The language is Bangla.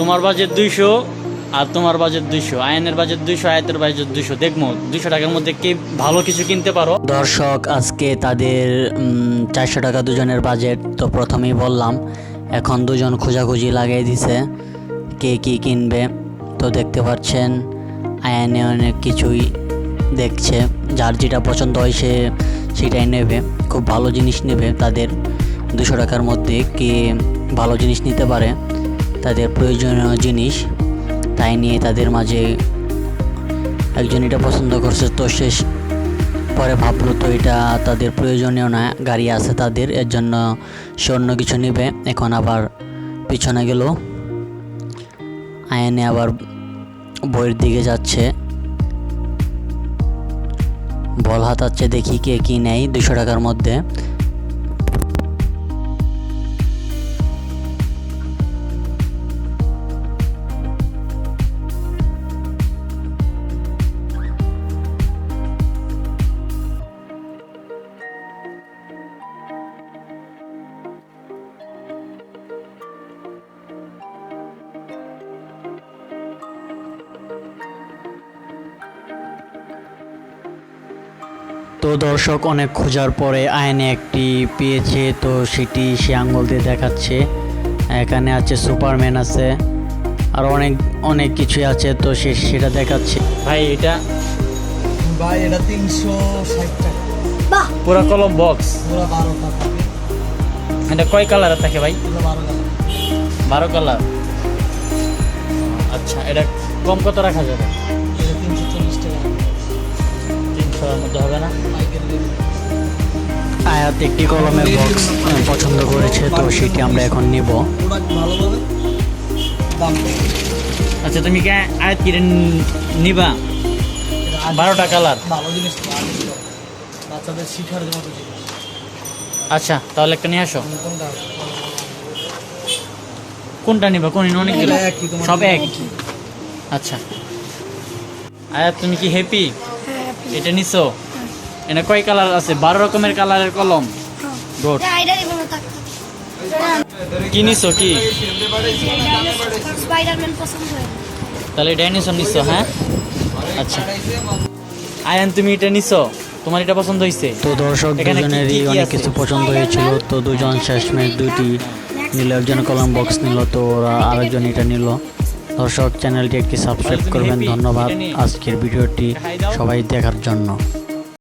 তোমার বাজেট দুইশো আর তোমার বাজেট দুইশো। আয়নের বাজেট দুইশো, আয়তের বাজেট দুইশো। দেখব দুইশো টাকার মধ্যে কে ভালো কিছু কিনতে পারো? দর্শক, আজকে তাদের চারশো টাকা দুজনের বাজেট তো প্রথমেই বললাম। এখন দুজন খোঁজাখুঁজি লাগিয়ে দিছে, কে কি কিনবে। তো দেখতে পাচ্ছেন, আয়ানে অনেক কিছুই দেখছে। যার যেটা পছন্দ হয় সে সেটাই নেবে। খুব ভালো জিনিস নেবে তাদের। দুশো টাকার মধ্যে কে ভালো জিনিস নিতে পারে। তাদের প্রয়োজনীয় জিনিস, তাই নিয়ে তাদের মাঝে একজন এটা পছন্দ করছে। তো সে পরে ভাবলো, তো এটা তাদের প্রয়োজনীয় না, গাড়ি আছে তাদের, এর জন্য সে অন্য কিছু নেবে। এখন আবার পিছনে গেল। আয়নে আবার বইয়ের দিকে যাচ্ছে। বল হাতাচ্ছে, দেখি কে কী নেয় দুশো টাকার মধ্যে। তো দর্শক অনেক খোঁজার পরে আয়নে একটি পেয়েছে তো সেটি সে আঙ্গুল দিয়ে দেখাচ্ছে। এখানে আছে সুপারম্যান আছে আর অনেক অনেক কিছুই আছে তো সে সেটা দেখাচ্ছে। ভাই এটা? ভাই এটা তিনশো ষাট টাকা। পুরো কলম বক্স। পুরো থাকে এটা কয় কালার থাকে ভাই? পুরো বারো টাকা বারো কালার। আচ্ছা এটা কম কত রাখা যাবে? তিনশোর মধ্যে হবে না। আয়াত একটি কলমের বক্স পছন্দ করেছে তো সেটি আমরা এখন নেব। আচ্ছা তুমি কি আয়াত কিনে নিবা? বারোটা কালার ভালো জিনিস। বাচ্চাদের শিখার আচ্ছা তাহলে একটা নিয়ে আসো। কোনটা নিবা? কোন অনেকগুলো। তোমার সব এক। আচ্ছা। আয়াত তুমি কি হ্যাপি এটা নিছো? এটা কয় কালার আছে? বারো রকমের কালারের কলম। গুড। কি নিছো কি? হয় তাহলে এটা নিছো নিছো হ্যাঁ? আচ্ছা। আয়ান তুমি এটা নিছো? তোমার এটা পছন্দ হয়েছে তো দর্শক দুজনেরই অনেক কিছু পছন্দ হয়েছিল। তো দুজন শেষমেশ দুটি নিল একজন কলম বক্স নিল তো ওরা আরেকজন এটা নিল। দর্শক চ্যানেলটি একটি সাবস্ক্রাইব করবেন। ধন্যবাদ। আজকের ভিডিওটি সবাই দেখার জন্য।